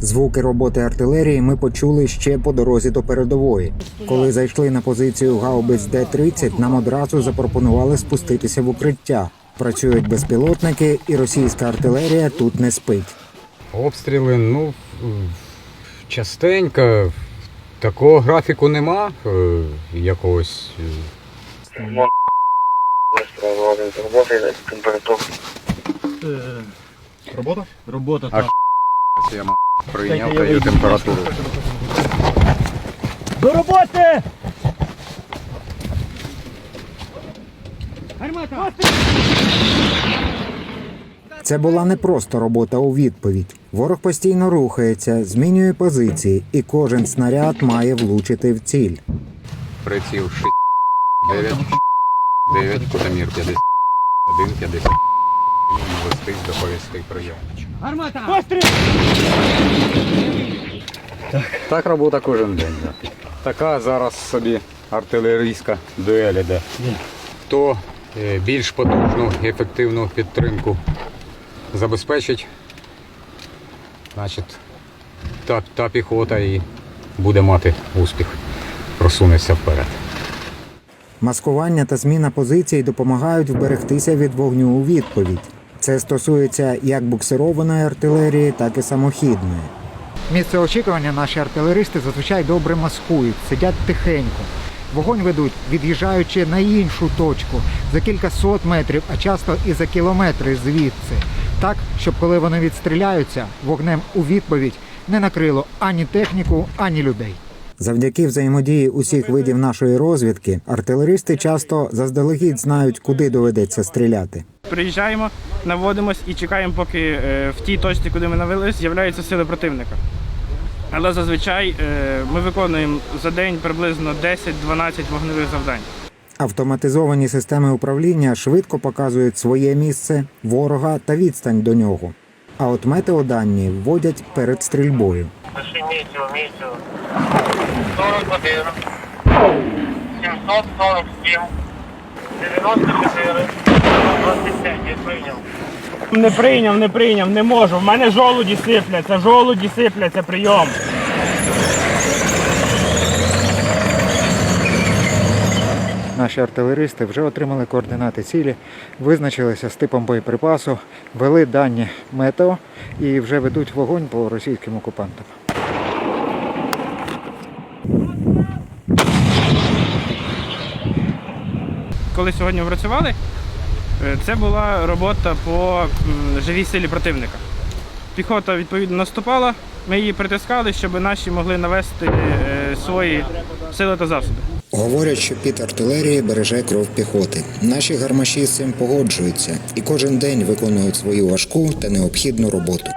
Звуки роботи артилерії ми почули ще по дорозі до передової. Коли зайшли на позицію гаубиць Д-30, нам одразу запропонували спуститися в укриття. Працюють безпілотники, і російська артилерія тут не спить. Обстріли, ну, частенько. Такого графіку нема е, якогось. е, Роботи. Робота? Робота А так. Прийняв даю температуру. До роботи! Це була не просто робота у відповідь. Ворог постійно рухається, змінює позиції, і кожен снаряд має влучити в ціль. Приціл 6, 9, 9, кутамір 50, 1, 50. Навестись, доповісти прийом. Постріл! Так робота кожен день. да. Така зараз собі артилерійська дуель іде. Хто е, більш потужну і ефективну підтримку забезпечить, значить та, та піхота і буде мати успіх, просунеться вперед. Маскування та зміна позицій допомагають вберегтися від вогню у відповідь. Це стосується як буксированої артилерії, так і самохідної. Місце очікування наші артилеристи зазвичай добре маскують, сидять тихенько. Вогонь ведуть, від'їжджаючи на іншу точку за кілька сот метрів, а часто і за кілометри звідси. Так, щоб коли вони відстріляються, вогнем у відповідь не накрило ані техніку, ані людей. Завдяки взаємодії усіх видів нашої розвідки, артилеристи часто заздалегідь знають, куди доведеться стріляти. Приїжджаємо, наводимось і чекаємо, поки е, в тій точці, куди ми навелись, з'являються сили противника. Але зазвичай е, ми виконуємо за день приблизно 10-12 вогневих завдань. Автоматизовані системи управління швидко показують своє місце, ворога та відстань до нього. А от метеодані вводять перед стрільбою. Місію, місію. 41, 747, 94, 25, я прийняв. Не прийняв, не прийняв, не можу. В мене жолуді сипляться, жолуді сипляться, прийом. Наші артилеристи вже отримали координати цілі, визначилися з типом боєприпасу, вели дані метео і вже ведуть вогонь по російським окупантам. Коли сьогодні працювали, е, це була робота по живій силі противника. Піхота відповідно наступала, ми її притискали, щоб наші могли навести е, свої сили та засоби. Говорять, що під артилерії береже кров піхоти. Наші гармаші з цим погоджуються і кожен день виконують свою важку та необхідну роботу.